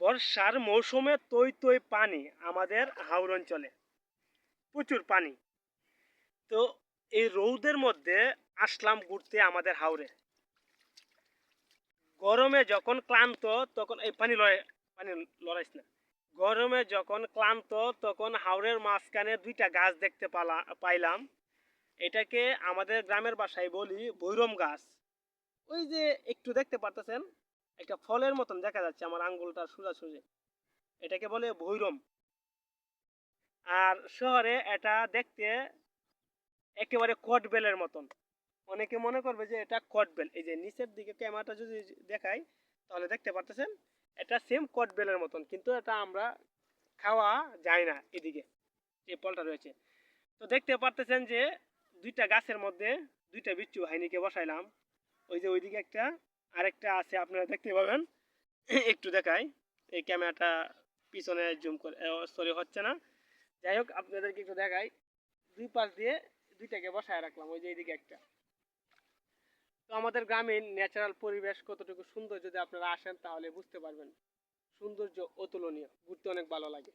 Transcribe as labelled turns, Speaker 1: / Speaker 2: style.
Speaker 1: বর্ষার মৌসুমে তৈ তৈ পানি আমাদের হাওর অঞ্চলে, প্রচুর পানি। তো এই রৌদের মধ্যে আসলাম ঘুরতে আমাদের হাওরে। গরমে যখন ক্লান্ত, তখন এই পানি লড়াই পানি লড়াইস না। গরমে যখন ক্লান্ত, তখন হাওরের মাঝখানে দুইটা গাছ দেখতে পালা, পাইলাম। এটাকে আমাদের গ্রামের বাসায় বলি বৈরম গাছ। ওই যে একটু দেখতে পারতেছেন? একটা ফলের মতন দেখা যাচ্ছে আমার আঙ্গুলটা সোজাসুজি। এটাকে বলে ভৈরম। আর শহরে এটা দেখতে একেবারে কটবেলের মতন। অনেকে মনে করবে যে এটা কটবেল। এই যে নিচের দিকে ক্যামেরাটা যদি দেখাই, তাহলে দেখতে পারতেছেন, এটা সেম কটবেলের মতন, কিন্তু এটা আমরা খাওয়া যায় না এদিকে, যে ফলটা রয়েছে। তো দেখতে পারতেছেন যে দুইটা গাছের মধ্যে দুইটা বিচ্ছু হাইনিকে বসাইলাম। ওই যে ওইদিকে একটা আরেকটা আছে, আপনারা দেখতে পাবেন। একটু দেখাই। এই ক্যামেরাটা পিছনে জুম করে সরি হচ্ছে না। যাই হোক, আপনাদেরকে একটু দেখাই। দুই পাশ দিয়ে দুইটাকে বসায় রাখলাম, ওই যে এইদিকে একটা। তো আমাদের গ্রামীণ ন্যাচারাল পরিবেশ কতটুকু সুন্দর, যদি আপনারা আসেন তাহলে বুঝতে পারবেন। সৌন্দর্য অতুলনীয়, ঘুরতে অনেক ভালো লাগে।